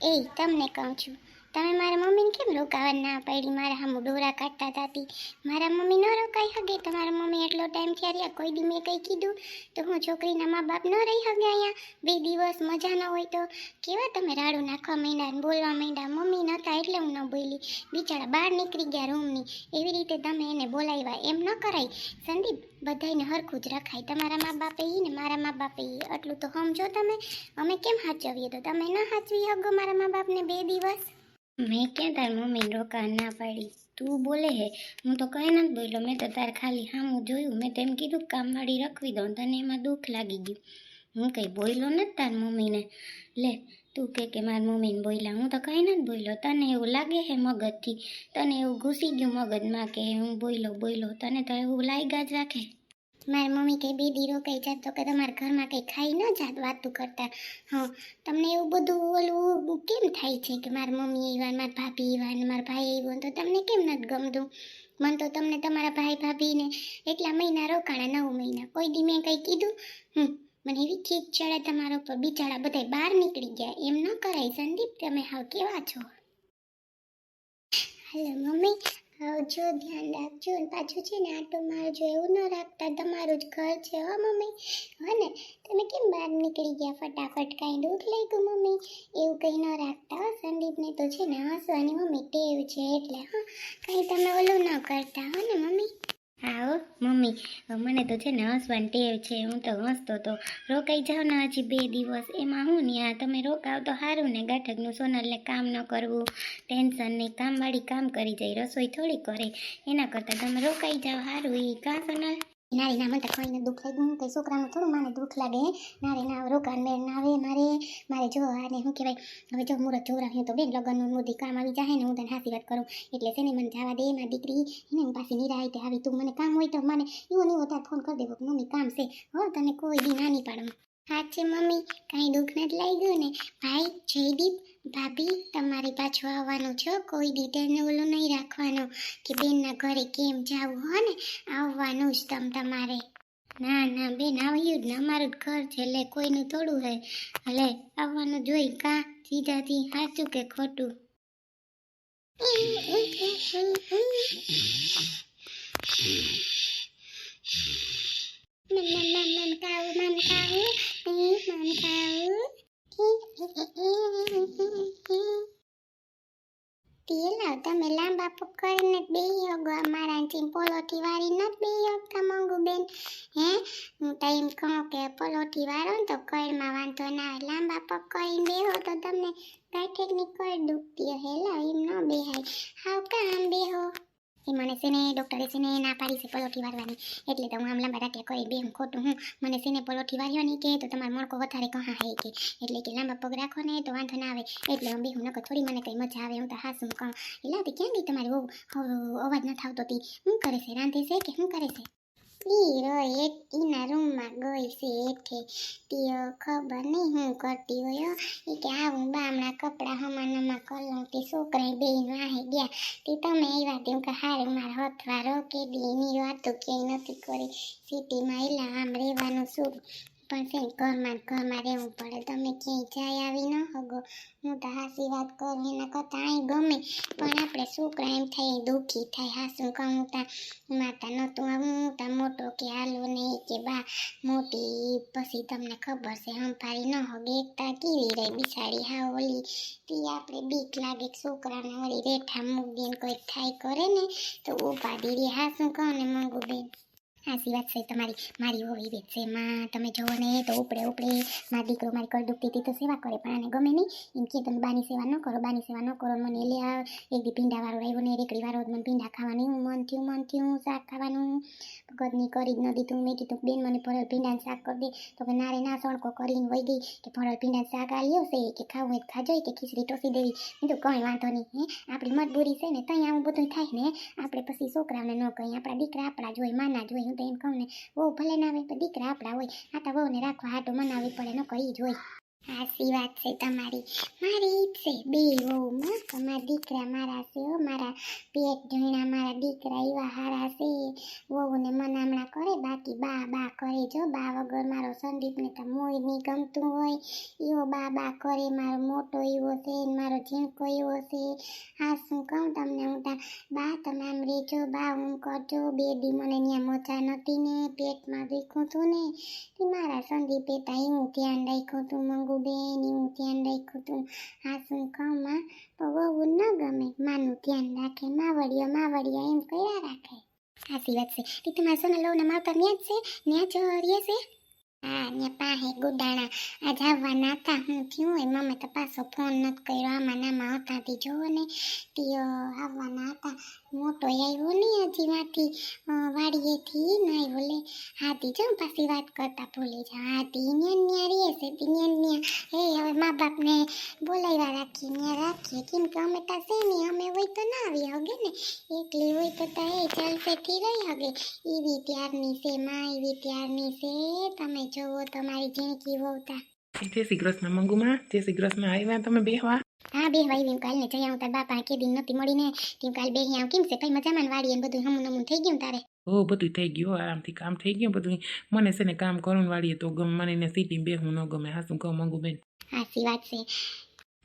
એ તમને કહું છું તમે મારા મમ્મીને કેમ રોકાવા ના પડી? મારા હામું ડોરા કાઢતા તાતી. મારા મમ્મી ન રોકાઈ હગે? તમારા મમ્મી એટલો ટાઈમ થયા રહ્યા. કોઈ દી મેં કંઈ કીધું? તો હું છોકરીના મા બાપ ન રહી હગે અહીંયા? બે દિવસ મજા ન હોય તો? કેવા તમે રાડું નાખવા માંડ્યા બોલવા માંડ્યા? મમ્મી નહોતા એટલે હું ન બોલી. બિચારા બહાર નીકળી ગયા રૂમની. એવી રીતે તમે એને બોલાવ્યા. એમ ન કરાય. સંદીપ, બધાયને હરખું જ રખાય. તમારા મા બાપે ઈ ને મારા મા બાપે ઈ. એટલું તો સમજો તમે. અમે કેમ હાચવીએ? તો તમે ન હાચવી હગો મારા મા બાપને બે દિવસ? મેં ક્યાં તાર મમ્મીને રોકા ના પાડી? તું બોલે હે, હું તો કંઈ નથી બોલ્યો. મેં તો તાર ખાલી હામું જોયું. મેં તેમ કીધું કામવાળી રખવી દઉં, તને એમાં દુઃખ લાગી ગયું. હું કંઈ બોલ્યો નથી તાર મમ્મીને. લે, તું કે કે મારી મમ્મીને બોલ્યા. હું તો કંઈ નથી બોલ્યો. તને એવું લાગે હે મગજથી? તને એવું ઘૂસી ગયું મગજમાં કે હું બોલ્યો બોલ્યો. તને તો એવું લાગ્યા જ રાખે. મારી મમ્મી કંઈ બે દીરો કહી જાત તો કે તમારા ઘરમાં કંઈ ખાઈ ન જાત વાતું કરતા. હા, તમને એવું બધું ઓલું કેમ થાય છે કે મારી મમ્મી એવા મારા ભાભી એવા ને મારા ભાઈ એવો તો તમને કેમ નથી ગમતું? મન તો તમને તમારા ભાઈ, ભાભીને એટલા મહિના રોકાણા નવ મહિના. કોઈ દી મેં કંઈ કીધું? હમ, મને એવી ખીચ ચડે તમારા ઉપર. બિચારા બધા બહાર નીકળી ગયા. એમ ન કરાય. સંદીપ, તમે હાવ કેવા છો? Hello, mummy. આવજો ધ્યાન રાખજો. અને પાછું છે ને આટો મારજો એવું ન રાખતા, તમારું જ ઘર છે હો, મમ્મી. હો ને, તમે કેમ બહાર નીકળી ગયા? ફટાફટ કાંઈ દુઃખ લાગ્યું મમ્મી. એવું કંઈ ન રાખતા હો, સંદીપને તો છે ને, હસવાની મમ્મી ટેવ છે એટલે, હા. કંઈ તમે ઓલું ન કરતા, હો ને, મમ્મી. આવો મમ્મી મને તો છે ને હસવાની ટેવ છે, હું તો હસતો તો રોકાઈ જાઓ ને હજી બે દિવસ. એમાં હું ને આ, તમે રોકાવ તો સારું ને ગાંઠકનું સોનલને કામ ન કરવું. ટેન્શન નહીં, કામવાળી કામ કરી જાય, રસોઈ થોડી કરે. એના કરતાં તમે રોકાઈ જાઓ સારું એ કાં સોનલ? નારી ના મને કોઈને દુઃખ લાગ્યું. કઈ છોકરાનું થોડું મને દુઃખ લાગે નારે ના રોકાણ મેળ ના આવે મારે. મારે જો આને શું કહેવાય, હવે જો મુરત જોવરાવ્યું તો બેન લગ્નનું મોદી કામ આવી જાય ને હું તને હાથી વાત કરું. એટલે છે ને મને જવા દે મારી દીકરી. એને હું પાછી નિરાયતે આવી તું. મને કામ હોય તો મને એવું નહીં હોતા ફોન કરી દેવો કે મમ્મી કામ છે. હો, તને કોઈ બી ના નહીં પાડું હા છે મમ્મી, કાંઈ દુઃખ નથી લાગ્યું ને? ભાઈ, જયદીપ ભાભી તમારી પાછું આવવાનું છો કોઈ ડિટેલને ઓલું નહીં રાખવાનું કે બેનના ઘરે કેમ જાવું હો ને? આવવાનું જ તમ તમારે. ના ના બેન આવ્યું જ ને. અમારું જ ઘર છે એટલે કોઈનું થોડું હે એટલે આવવાનું જોઈ કા સીધાથી સાચું કે ખોટું? મન મન મન મન કાવું મન કાવું. મન કાવું. તમે લાંબા પકડીને બે યોગો અમારા ચીમ પોલોટી વાળી નથી બે યોગતા મંગુ બેન હે? હું તો એમ કહું કે પોલોટી વાળો ને તો કળમાં વાંધો ના આવે. લાંબા પકડીને બેહો તો તમને ગાંઠેકની કળ દુખતી હેલા એમ ન બેહાય. હાવ કામ બેહો? એ મને છે ને ડૉક્ટરે છે ને ના પાડી છે પલોઠી વારવાની એટલે તો હું આમ લાંબા રાખ્યા કોઈ બે હું ખોટું, હું. મને છે ને પલોઠી વાર્યો નહીં કે તો તમારો મણકો વધારે કહા હે કે. એટલે કે લાંબા પગ રાખો ને તો વાંધો ના આવે. એટલે હું બેહું નકો થોડી મને કંઈ મજા આવે, હું તો હાસું કહું. એટલે ક્યાં ગઈ તમારી બહુ અવાજ ન થાવતો હતી શું કરે છે? રાંધે છે કે શું કરે છે? ઈ રો એક ઈના રૂમમાં ગઈ છે એઠે તીઓ ખબર નહીં હું કરતી હોય એ કે આવું બામણા કપડાં હમાનામાં કલમ તે છોકરા બે વાહે ગયા. તે તમે આવ્યા તેમ કે હારે મારા હથવારો કે દીની વાતો ક્યાંય નથી કરી. સિટીમાં એલા આમ રહેવાનું શું? પણ છે ઘરમાં ઘરમાં રહેવું પડે. તમે ક્યાંય જાય આવી ન હગો. હું તો હાસી વાત કરું, એના કરતાં અહીં ગમે. પણ આપણે છોકરા એમ થાય, દુઃખી થાય, હાસું કહું તા. માતા નહોતું આવું. કે કે બા મોટી પછી તમને ખબર છે હંફારી ન હોગે, એકતા કેવી રહે બિસાડી હા, ઓલી તી આપણે બીક લાગે છોકરાને વળી રેઠા મૂકી દે ને કોઈ થાય, કરે ને, તો ઊભા ઉપાડી હા, શું કહો ને મંગુ સાચી વાત છે તમારી. મારી હોવી બેટ છે માં તમે જોવો ને, તો ઉપડે ઉપડે મારો દીકરો મારી કર દુખતી હતી તો સેવા કરે, પણ આને ગમે નહીં. એમ કે તમે બાની સેવા ન કરો, બાની સેવા ન કરો. મને લે આ, એક દી પીંડા વાળો આવ્યો ને, રેકડી વાળો મને ભીંડા ખાવાની મન થયું મન થયું શાક ખાવાનું. ગદની કરી જ ન દીધું મેં કીધું બેન મને ફરલ ભીંડાનું શાક કરી દે. તો કે નારે ના સણકો કરીને વહી ગઈ કે ફરલ પીંડાનું શાક આવી છે, કે ખાવું હોય ખાજો, કે ખીચડી ટોસી દેવી. તો કંઈ વાંધો નહીં, હે? આપણી મજબૂરી છે ને ત્યાં આવું બધું થાય ને. આપણે પછી છોકરાને ન કહીએ, આપણા દીકરા આપણા જોઈ માના જ હોય. હું તો એમ કહું ને વહુ ભલે ના આવે પણ દીકરા આપણા હોય. આ તો વહુને રાખવા હાટો મનાવી પડે, ન કરી જ હોય. સાચી વાત છે તમારી. મારી છે, બે વહુમાં તમારા દીકરા મારા છે, હો, મારા પેટ ઢીણા મારા દીકરા એવા હારા છે. વહુને મનામણા કરે, બાકી બા બા કરે જો બા વગર મારો સંદીપને તો મોય નહીં ગમતું હોય. એવો બા બા કરે, મારો મોટો એવો છે મારો ઝીણકો એવો છે. કહું તમને હું તા, બા, તમે આમ રેજો, બા, હું કરજો બે દી મને ત્યાં મજા નથી ને, પેટમાં દુખું હતું ને, તે મારા સંદીપે તા હું ધ્યાન રાખ્યું હતું મંગુ બેન હું ધ્યાન રાખ્યું હતું હા, શું કહું, માં? તો બહુ ન ગમે, માનું ધ્યાન રાખે, માવડીઓ માવડીઓ એમ કર્યા રાખે. સાચી વાત છે. તે તમારા સોના લોના માવતર ન્યા જ છે? ન્યા જ રહે છે? ને પાહે ગુડાણા. આજ આવવાના હતા, હું થયું એ મમ્મી તો ફોન નથી કર્યો. આમાં નામાં હતા તે, જોવો ને. તીઓ આવવાના હતા. મોટો આવ્યો ને હજી માંથી વાડીએથી ન આવ્યો લે. હાથી જો પાછી વાત કરતા ભૂલી જાવ. હાથી ન્યા ન્યા રહે છે તી, ન્યા ન્યા. હવે મા બાપને બોલાવ્યા રાખીએ, ન્યા રાખીએ. કેમ કે અમે તા છે નહીં અમે હોય તો ના આવી હગે ને. એકલી હોય તો તા એ ચાલસેથી રહી હગે. એવી ત્યારની છે, માં એવી ત્યારની છે. તમે જોવો તમારી જિંદગી વહુતા. જય શ્રી કૃષ્ણ મંગુમાં જય શ્રી કૃષ્ણ આવ્યા તમે બેહવા હા બે ભાઈ હું કાલને જઈ આવું તાર બાપા કે દિન નહોતી મળીને. તું કાલ બે આવું કેમ છે? ભાઈ મજામાં વાડી ને બધું હમું નમું થઈ ગયું તારે? હો બધું થઈ ગયું હો, આરામથી કામ થઈ ગયું બધું મને છે ને કામ કરવું વાળીએ તો ગમે મને સીટી બે બેહું ન ગમે. હા શું કહું મંગુ બેન હાસી વાત છે.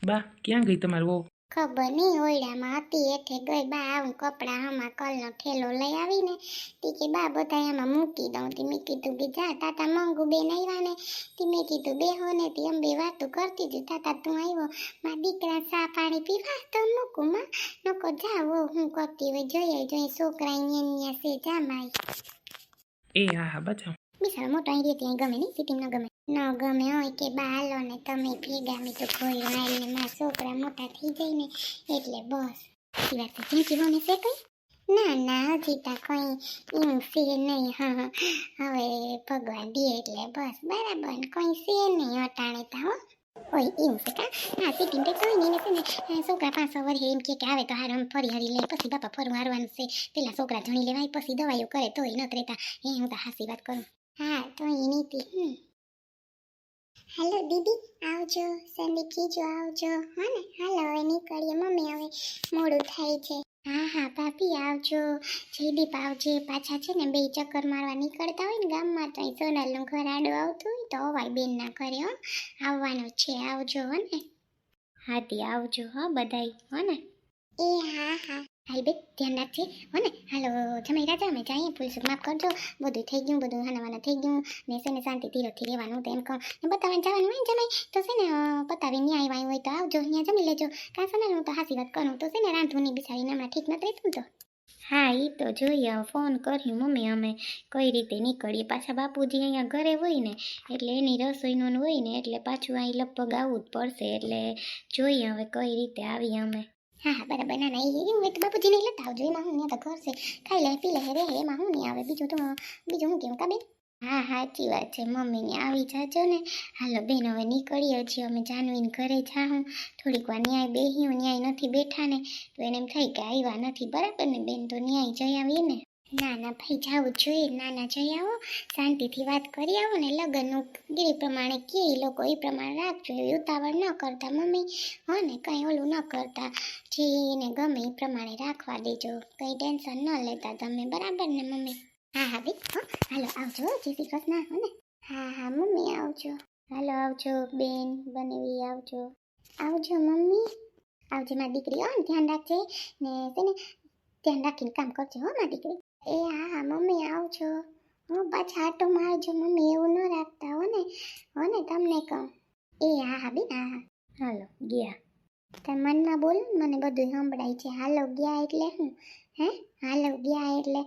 બા ક્યાં ગઈ તમારું વહુ? ખબર નહીં ઓયડામાં હતી એઠે ગઈ, બા આવું કપડાં આમાં કલનો ઠેલો લઈ આવીને તી કે, બા બધા એમાં મૂકી દઉં. તી મેં કીધું કે, જા, તાતા મંગુ બેન આવ્યા ને. તી મેં કીધું, બેહો ને. તી અંબે વાતું કરતી હતી તાતા, તું આવ્યો માં દીકરા ચા પાણી પીવા? તો મૂકું, માં. નકો જાવો હું કરતી હોય જોઈએ જોઈએ છોકરા અહીંયા છે, જા, માય. એ હા હા બચાવ બિચારો મોટો અહીં રહે ત્યાં ગમે નહીં સિટીમાં ગમે. ન ગમે હોય કે બાલો ને તમે ભેગા, મેં તો કોઈ હાલીને મારા છોકરા મોટા થઈ જાય ને, એટલે બસ. એ વાત ચીંચી બોને છે કઈ? ના ના, હજી તા કઈ એવું છે નહીં, હા. હવે ભગવાન દે એટલે બસ, બરાબર કોઈ છે નહીં, અટાણે તા, હો. ઓય, એવું છે કા? હા સિટી તો કઈ નહીં, ને છોકરા પાંચસો વર્ષે એમ કે આવે તો હારમ ફરી હરી લે, પછી બાપા ફરવા હારવાનું છે. પેલા છોકરા જણી લેવાય, પછી દવાઈઓ કરે, તોય ન રહેતા. એ હું તો હાસી વાત કરું. હા, તો એની નીતિ હેલો દીદી, આવજો. સંદીપ જીજો આવજો. હા ને? હાલો, હવે નીકળીએ. મમ્મી હવે મોડું થાય છે. હા હા, ભાભી, આવજો. જયદીપ આવજે. પાછા છે ને બે ચક્કર મારવા નીકળતા હોય ને ગામમાં, તો સોનલનું ઘર આડું આવતું હોય તો અવાય બેનના ઘરે, હો. આવવાનું છે. આવજો, હો ને? હાથી, આવજો, હો, બધાય. હો ને? એ, હા હા. હાલ બે ધ્યાન રાખજે. હો ને હાલો જમાઈ રાજા અમે જઈએ ફૂલ માફ કરજો. બધું થઈ ગયું બધું હાનાવાના થઈ ગયું. ને છે ને શાંતિ ધીરોથી રહેવાનું તો એમ કહો. ને બતાવીને જવાનું હોય જમાઈ તો છે ને અ, પતાવીને ન્યાય આવ્યું હોય તો આવજો અહીંયા જમી લેજો. કાં ને હું તો હાસી વાત કરું. તો છે ને રાંધુની બિચારીને હમણાં ઠીક નથી રહેતું તો. હા એ તો જોઈએ ફોન કર્યું મમ્મી અમે. કઈ રીતે નીકળીએ? પાછા બાપુજી અહીંયા ઘરે હોય ને એટલે એની રસોઈનું હોય ને એટલે પાછું અહીં લગભગ આવવું જ પડશે. એટલે જોઈએ હવે કઈ રીતે આવીએ અમે. હા હા, બરાબર. ના ના, એ હોય તો બાપુજીને લેતા આવજો. એમાં હું ત્યાં તો ઘર છે. ખાઈ લે, પી લે, રે એમાં હું નહીં આવે. બીજું તો બીજું હું કેવું કાબે હા, સાચી વાત છે. મમ્મીને આવી જાજો ને. હાલો, બેન, હવે નીકળીએ છીએ અમે જાનવીને ઘરે જાઉં થોડીક વાર ન્યાય બેહ્યું ન્યાય નથી બેઠા ને તો એને એમ થાય કે આવ્યા નથી. બરાબર ને, બેન? તો ન્યાય જઈ આવીએ ને. ના ના ભાઈ જાવું જોઈએ ના ના જઈ આવો, શાંતિથી વાત કરી આવો ને લગ્નનું ગીરી પ્રમાણે કે એ લોકો એ પ્રમાણે રાખજો એવી ઉતાવળ ન કરતા મમ્મી. હો ને, કંઈ ઓલું ન કરતા. જે એને ગમે એ પ્રમાણે રાખવા દેજો. કંઈ ટેન્શન ન લેતા તમે, બરાબર ને મમ્મી? હા હા બી હો, હાલો, આવજો જય શ્રી કૃષ્ણ, હો ને. હા હા, મમ્મી, આવજો. હાલો, આવજો, બેન, બનેવી, આવજો. આવજો, મમ્મી. આવજે, મારી દીકરી, હો ને, ધ્યાન રાખજે ને, છે ધ્યાન રાખીને કામ કરજો, હો, મારી દીકરી. એ હા હા મમ્મી, આવજો. હું પાછા આટો મારજો મમ્મી, એવું ન રાખતા, હો ને? હો ને, તમને કહું. એ હા હા, બેન, હા હા. હાલો, ગયા. તાર મનમાં બોલ મને બધું સંભળાય છે. હાલો, ગયા એટલે શું હે? હાલો, ગયા એટલે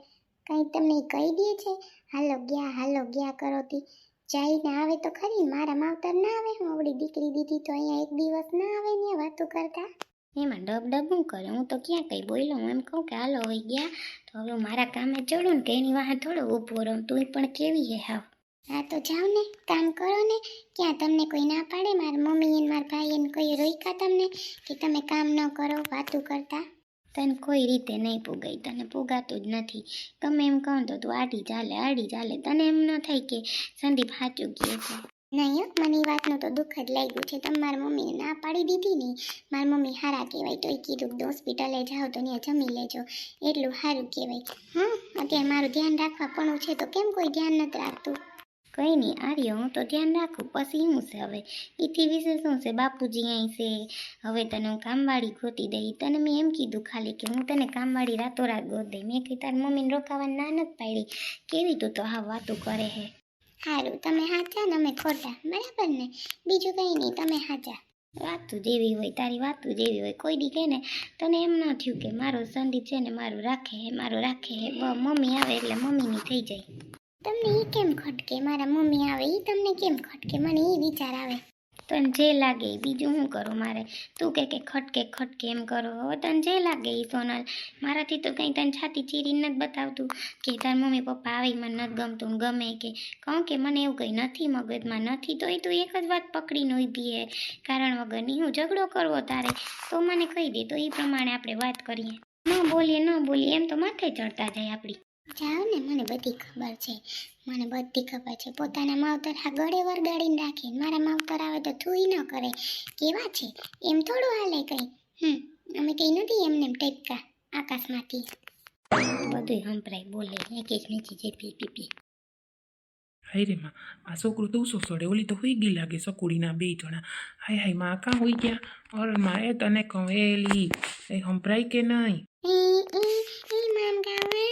કંઈ તમને કહી દે છે? હાલો, ગયા હાલો, ગયા કરો તી. જઈને આવે તો ખરી. મારા માવતર ના આવે. હું આવડી દીકરી દીધી તો અહીંયા એક દિવસ ના આવે ને વાતો કરતા. એમાં ડબ ડબ હું કરે. હું તો ક્યાં કંઈ બોલ્યો? હું એમ કહું કે હાલો હોય ગયા. તો હવે હું મારા કામે ચડું ને કે એની વાહ થોડો ઊભો રહું. તું પણ કેવી હે હાવ? હા તો જાઓ ને કામ કરો ને. ક્યાં તમને કોઈ ના પાડે? મારા મમ્મી એને મારા ભાઈ એને કોઈ રોક્યા તમને કે તમે કામ ન કરો વાતું કરતા? તને કોઈ રીતે નહીં પૂગાય. તને પૂગાતું જ નથી. ગમે એમ કહું તો તું આડી ચાલે આડી ચાલે. તને એમ ન થાય કે સંદીપ સાચું કહે છે. નહીં મને એ વાતનું તો દુઃખ જ લાગ્યું છે. તમારા મમ્મીને ના પાડી દીધી ને? મારી મમ્મી હારા કહેવાય તોય કીધું કે હોસ્પિટલે જાઓ તો ત્યાં જમી લેજો. એટલું સારું કહેવાય. હા અત્યારે મારું ધ્યાન રાખવા પણ છે તો કેમ કોઈ ધ્યાન નથી રાખતું? કંઈ નહીં આવ્યો હું તો ધ્યાન રાખું, પછી શું છે હવે? એથી વિશે શું છે? બાપુજી અહીં છે. હવે તને હું કામવાળી ગોતી દઈ. તને મેં એમ કીધું ખાલી કે હું તને કામવાળી રાતોરાત ગોત દઈ. મેં કીધું તારી મમ્મીને રોકાવાની ના નથી પાડી. કેવી તું તો હા વાતું કરે હે. સારું તમે હાચા ને અમે ખોટા, બરાબર ને? બીજું કંઈ નહીં, તમે હાચા. વાતું જેવી હોય, તારી વાતું જેવી હોય, કોઈ દી કહે ને તને એમ ન થયું કે મારો સંદીપ છે ને મારું રાખે મારું રાખે મમ્મી આવે એટલે મમ્મીની થઈ જાય. તમને એ કેમ ખટકે? મારા મમ્મી આવે એ તમને કેમ ખટકે? મને એ વિચાર આવે. તને જે લાગે બીજું શું કરું મારે? તું કે કે ખટકે ખટકે એમ કરો. હવે તને જે લાગે એ સોનલ? મારાથી તો કંઈ તને છાતી ચીરી નથી બતાવતું કે તાર મમ્મી પપ્પા આવી મને નથી ગમતું ગમે કે. કહું કે મને એવું કંઈ નથી મગજમાં, નથી તો એ તું એક જ વાત પકડીને ઊભી હે. કારણ વગરની હું ઝઘડો કરવો તારે? તો મને કહી દે, તો એ પ્રમાણે આપણે વાત કરીએ. ન બોલીએ ન બોલીએ, એમ તો માથે ચડતા જાય આપણી. જાઓ ને મને બધી ખબર છે. મને બધી ખબર છે. પોતાના માવતર આ ગળે વરગાડીને રાખે. મારા માવતર આવે તો થૂઈ ન કરે. કેવા છે? એમ થોડું હાલે કંઈ. હમ અમે કંઈ નથી એમને એમ ટેપકા આકાશમાંથી. બધું સંભળાય બોલે એક એક નીચે જે પી પી પી. હાય રે માં આ છોકરું તો ઉસો સડે ઓલી તો હોઈ ગઈ લાગે સકુડીના બે જણા. હાય હાયમાં કાં હોઈ ગયા? ઓરમાં એ તને કહેલી એ સંભળાય કે નહીં ઈ ઈ ઈ મામ ગાવે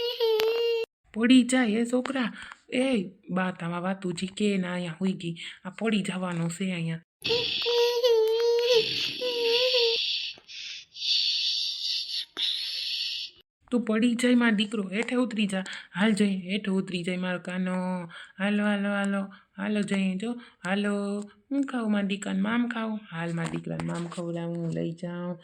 પડી જાય એ છોકરા. એ બા તામાં વાતુજી કે ના અહીંયા હોઈ ગઈ. આ પડી જવાનું છે અહીંયા. તું પડી જાય મારો દીકરો, હેઠે ઉતરી જા. હાલ જઈ, હેઠે ઉતરી જાય મારો કાનો. હાલો હાલો હાલો. હાલો જઈ, જો. હાલો. હું ખાઉં મારા દીકરાને? મામ ખાઉં? હાલ મારા દીકરાને મામ ખવડાવું લઈ જાઉં.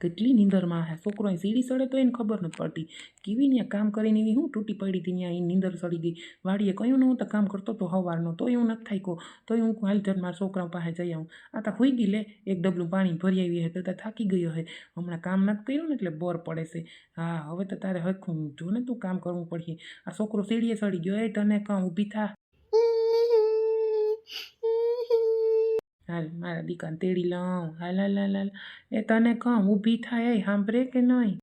કેટલી નિંદરમાં હે? છોકરો અહીં સીડી સડે તો એને ખબર નથી પડતી. કેવી ને કામ કરીને એવી હું તૂટી પડી હતી ત્યાં એ નીંદર સડી ગઈ. વાડીએ કહ્યું ને હું તો કામ કરતો તો હવારનો તો એવું નથી થાય કહો તોય હું હાલ જર મારા છોકરા પાસે જઈ આવું. આ તો હોઈ ગઈ લે, એક ડબલું પાણી ભરી આવી હે તો તો થાકી ગયો હે. હમણાં કામ નથી કર્યું ને એટલે બોર પડે છે. હા, હવે તો તારે હરખું જો ને તું કામ કરવું પડશે. આ છોકરો સીડીએ સડી ગયો, એ તને કાં ઊભી થા? હાલ, મારા દીકરાને તેડી લઉં હાલ હાલ હાલ હાલ. એ તને કહું ઊભી થાય સાંભળે કે નહીં?